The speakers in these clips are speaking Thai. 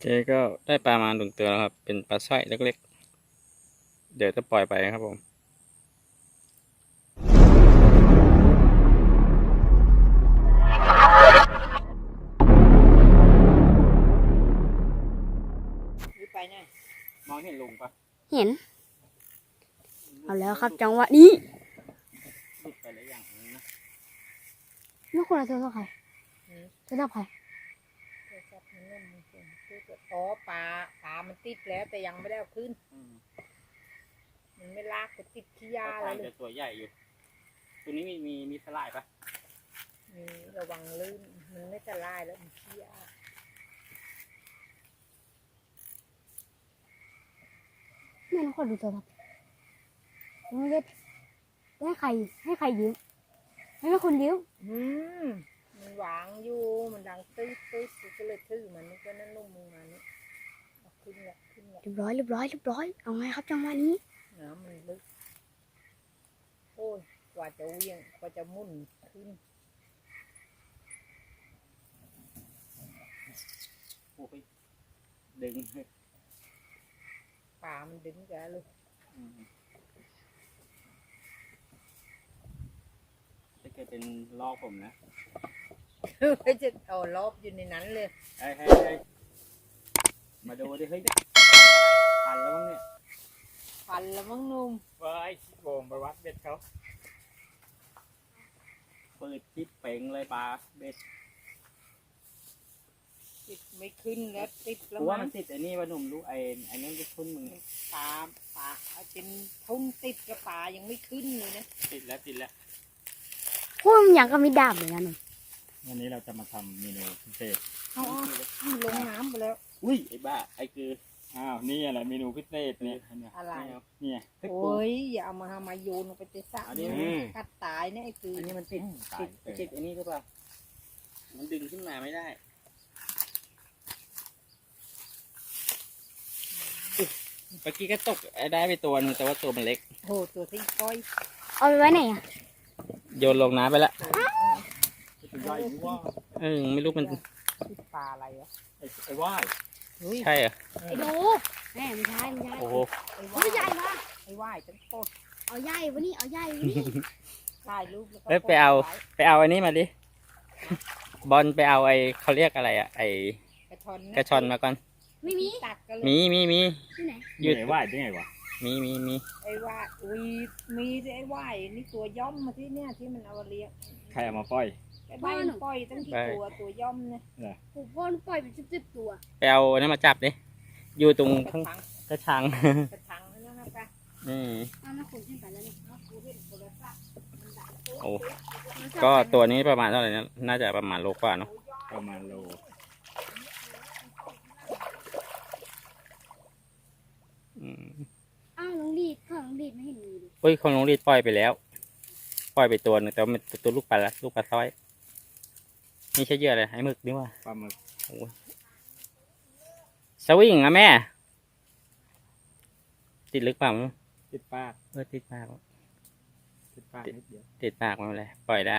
เจก็ได้ปลามาหนึ่งตัวแล้วครับ เป็นปลาสร้อยเล็กๆ เดี๋ยวจะปล่อยไปครับผมหรือไปไหนมองเห็นลุงปะเห็น เอาแล้วครับจังหวะนี้หลุดไปแล้วอย่างนี้นะนี่คนละโทรศัพท์ใครโทรศัพท์ใคร โทรศัพท์มันเล่นมือถื อคือตัวอ๋อปลาปลามันติดแล้วแต่ยังไม่ได้เอาขึ้น อืมมันไม่ลากไปติดขี้ยาปแล้ลาวเลจะยตัวใหญ่อยู่ ตัวนี้มีมีมีสลายปะมีระวังลื่น มันไม่จะลายแล้วมันขี้ยาแม่น้องคนดูโทรศัพท์น้องเล็ดให้ใครให้ใครยืมให้แม่คนยืมอืม มันวางอยู่ มันดังตึ๊ดตึ๊ดก็เลยถือมันนี่ก็นั่นนุ่มมือมานี่เอาขึ้นละขึ้นละเรียบร้อยเรียบร้อยเรียบร้อย เอาไงครับจังหวะนี้ น้ำมันลึก โอ้ย กว่าจะเหวี่ยงกว่าจะหมุ่นขึ้น โอ้ยดึงปลามันดึงแกเลยอืมถ้าเกิดเป็นลอกผมนะ ไม่จะเอารอบอยู่ในนั้นเลยเฮ้ยเฮ้ยเฮ้ยมาดูดิเฮ้ยพันแล้วมั้งเนี่ยพันแล้วมั้งนุ่มว้ายโบมไปวัดเบ็ดเขาเปิดคลิปเป่งเลยปลาเบ็ดติดไม่ขึ้นแล้วติดแล้วกูว่ามั้มังนติดไอ้นี่วะหนุ่มลูกไอ้ไอ้นั่นก็คุ้นมึงเนี่ยปลาปลาเอาเป็นทุ่นติดกับปลายังไม่ขึ้นเลยนะ ติดแล้วติดแล้วพูดมันอย่างก็มีดาบเลยนะหนุ่ม วันนี้เราจะมาทำเมนูพิเศษ เอาเอาลงน้ำไปแล้ว อุ้ยไอ้บ้าไอ้คืออ้าวนี่อะไรเมนูพิเศษเนี่ยเนี่ยอะไรม่เาเนี่ยเฮ้ยโอกู้ยอย่าเอามาทำมาโยนลงไปในสระอันนี้นี่กัดตายเนี่ยไอ้คืออันนี้มันติดตาติยดเออ ติดอันนี้หรือเปล่ามันดึงขึ้นมาไม่ได้อุ๊ยเมื่อกี้ก็ตกได้ไปตัวหนึงแต่ว่าตัวมันเล็กโหตัวที่ก้อยเอาไปไว้ไหนอะโยนลงน้ำไปละ เป็นย่อยหรือว่าเออไม่รู้มันติดปลาอะไรวะไอ้ไอ้ว่ายเฮ้ยใช่เหรอไอ้โดแม่ไม่ใช่ไม่ใช่โอ้โหไอ้เอาว่ายใหญ่มาไอ้ว่ายจังโคตรเอาใหญ่วะนี่เอาใหญ่วะนี่ถ่ายรูปแล้วก็เอ้ยไปเอา ไปเอาอันนี้มาดิบอลไปเอาไอ้เขาเรียกอะไรอะไอ้กระชอนกระชอนมาก่อนไม่มีตักกันเลยมีมีมีที่ไหนหยุดไอ้ว่ายได้ไงวะมีมีมีไอ้ว่ายอุ้ยมีสิไอ้ว่ายนี่ตัวย่อมมาที่เนี่ยที่มันเอามาเลี้ยงใครเอามาปล่อย ไอ้ว่ายมันปล่อยตั้งกี่ตัวตัวย่อมเนี่ยผมพ่อปล่อยเป็นสิบๆตัวไปเอาอันนั้นมาจับดิอยู่ตรงกระข้างชังกระชังกระชังนั่นนะครับอืมเอามาขนขึ้นไปแล้วนี่เอากูเห็นโทรศัพท์มันดังโป๊ะโอ้เป๊ะก็ตัวนี้ประมาณเท่าไหร่นะน่าจะประมาณโลกว่าเนาะประมาณโลอืมอ้าวน้องดีดข้างน้องดีดไม่เห็นมีเลยเฮ้ยของน้องรีดปล่อยไปแล้ว ปล่อยไปตัวหนึงแต่ว่ามันตัวลูกปลาละลูกปลาซ้อย นี่ใช่เหยื่ออะไรไอ้หมึกนี่ว่าปลาหมึกสวิงอะแม่ ติดลึกเปล่าไม่รู้ติดปากเออติดปากติดปากนิดเดียวติดปากไมันเลยปล่อยได้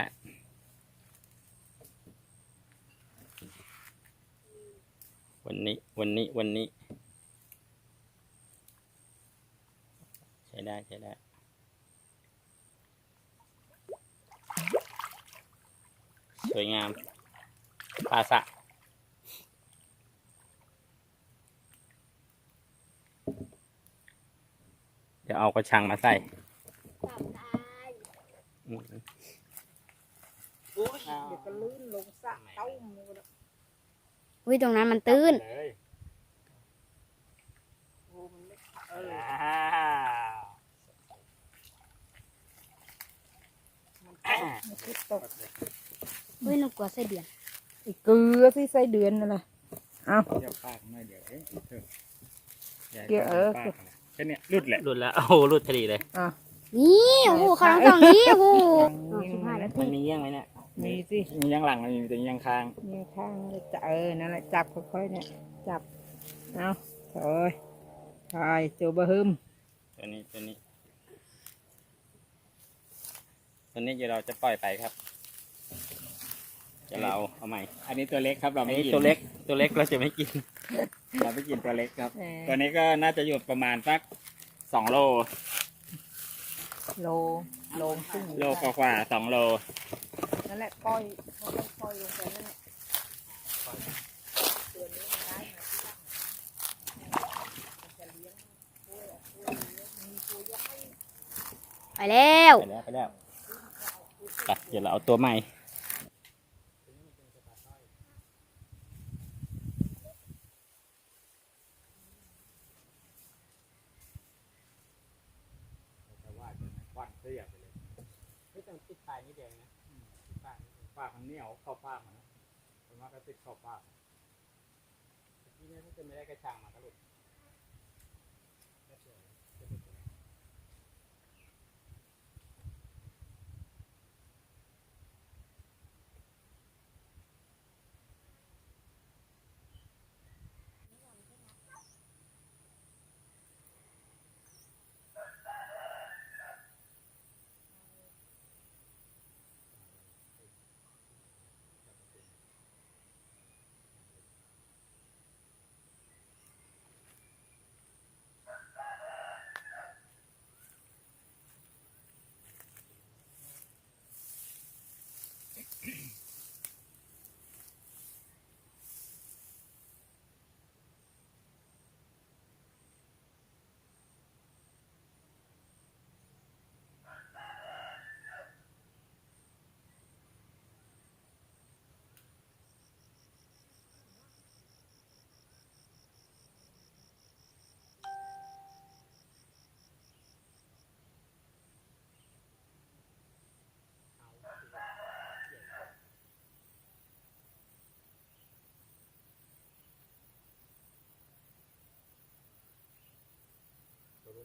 วันนี้วันนี้วันนี้ ใช้ได้ใช้ได้สวยงาม ปลาสะเดี๋ยวเอากระชังมาใส่จับได้อืมเดี๋ยวก็ลื่นลงสระเต้าหมูแล้วอุ้ยตรงนั้นมันตื้นเลยโอ้มันไม่เอออ้าวมันตกมันคือตกอุ้ยหนูกลัวไส้เดือนไอ้ เกลือที่ไส้เดือนนั่นแหละเอา เดี๋ยวปากหน่อยเดี๋ยวเอ๊ะเถอะอย่าเดี๋ยวเออ ปากนะแค่เนี้ยรุดแหละหลุดแล้ว โอ้โหหลุดพอดีเลย อะ นี่โอ้โหเขาทั้งสองนี้โอ้โหอ๋อสิบห้านามัทีนมีเยี่ยงไหมเนี่ยมีสิ มียังหลังมันมีแต่ยังคางมีข้างเลยจะเออนั่นแหละจับค่อยๆเนี่ยจับเอาเอ้ยทายเจ้าบะฮึมตัวนี้ตัวนี้ตัวนี้เดี๋ยวเราจะปล่อยไปครับ เดี๋ยวเราเอาใหม่ อันนี้ตัวเล็กครับเราอันไม่นี้กินตัวเล็กตัวเล็กเราจะไม่กิน เราไปกินตัวเล็กครับแหมตัวนี้ก็น่าจะอยู่ประมาณสักสองโล โลโลครึ่งโลกว่าๆสองโล นั่นแหละปล่อยเขาก็ปล่อยลงไปนั่นแหละตัวนี้มันได้มาที่บ้านมันจะเลี้ยงกล้วยอะกล้วยเลี้ยงมีตัวใหญ่ไปแล้ว ไปแล้วไปแล้วไปเดี๋ยวเราเอาตัวใหม่ แต่ว่าจะควันเสียไปเลย ไม่ ต้องติดปลายนี่แดงนะปากปากมันเหนียวเข้าปากมันนะผมว่าก็ติดเข้าปากที่นี่ถ้าเกิดไม่ได้กระชังมาก็หลุด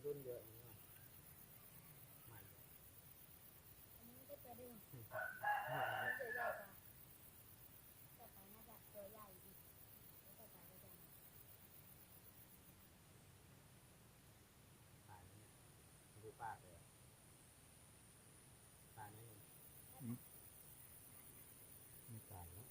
ตัวรุ่นเยอะนี่ว่ะตายแล้วเนี่ยดูปากเลยอะตายแน่นอน ไม่ตายแล้ว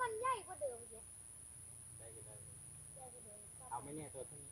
มันใหญ่กว่าเดิมเยอะได้ก็ได้เอาไหม่เนี่ยตัวเท่านี้